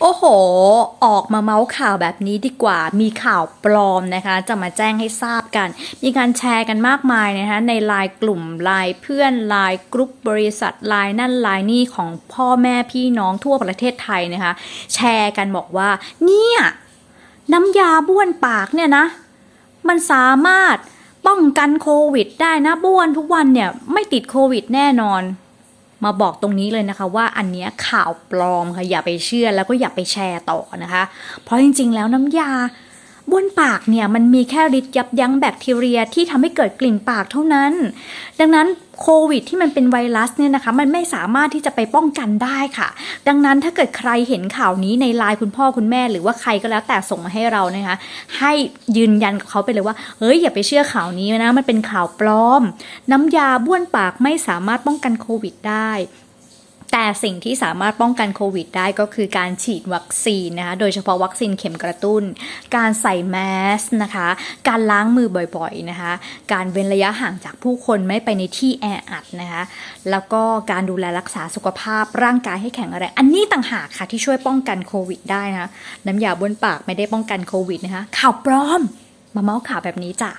โอ้โห ออกมาเมาส์ข่าวแบบนี้ดีกว่า มีข่าวปลอมนะคะ จะมาแจ้งให้ทราบกัน มีการแชร์กันมากมายนะคะในไลน์กลุ่มไลน์เพื่อนไลน์กรุ๊ปบริษัทไลน์นั่นไลน์นี่ของพ่อแม่พี่น้องทั่วประเทศไทยนะคะ แชร์กันบอกว่า เนี่ย น้ำยาบ้วนปากเนี่ยนะ มันสามารถป้องกันโควิดได้นะบ้วนทุกวันเนี่ยไม่ติดโควิดแน่นอน มาบอกตรงนี้เลยนะคะว่าอันเนี้ยข่าวปลอมค่ะอย่าไปเชื่อแล้วก็อย่าไปแชร์ต่อนะคะ เพราะจริงๆ แล้วน้ำยา บ้วนปากเนี่ยมันมีแค่ฤทธิ์ยับยั้งแบคทีเรียที่ทำให้เกิดกลิ่นปากเท่านั้น ดังนั้นโควิดที่มันเป็นไวรัสเนี่ยนะคะมันไม่สามารถที่จะไปป้องกันได้ค่ะ ดังนั้นถ้าเกิดใครเห็นข่าวนี้ในไลน์คุณพ่อคุณแม่ หรือว่าใครก็แล้วแต่ส่งมาให้เรานะคะ ให้ยืนยันกับเขาไปเลยว่าเฮ้ยอย่าไปเชื่อข่าวนี้นะมันเป็นข่าวปลอม น้ำยาบ้วนปากไม่สามารถป้องกันโควิดได้ แต่สิ่งที่สามารถป้องกันโควิดได้ก็คือการฉีดวัคซีนนะคะ โดยเฉพาะวัคซีนเข็มกระตุ้น การใส่แมสนะคะ การล้างมือบ่อยๆนะคะ การเว้นระยะห่างจากผู้คนไม่ไปในที่แออัดนะคะ แล้วก็การดูแลรักษาสุขภาพร่างกายให้แข็งแรง อันนี้ต่างหากค่ะที่ช่วยป้องกันโควิดได้นะะน้ำยาบนปากไม่ได้ป้องกันโควิดนะคะ ข่าวปลอม มาเมาส์ข่าวแบบนี้จ้ะ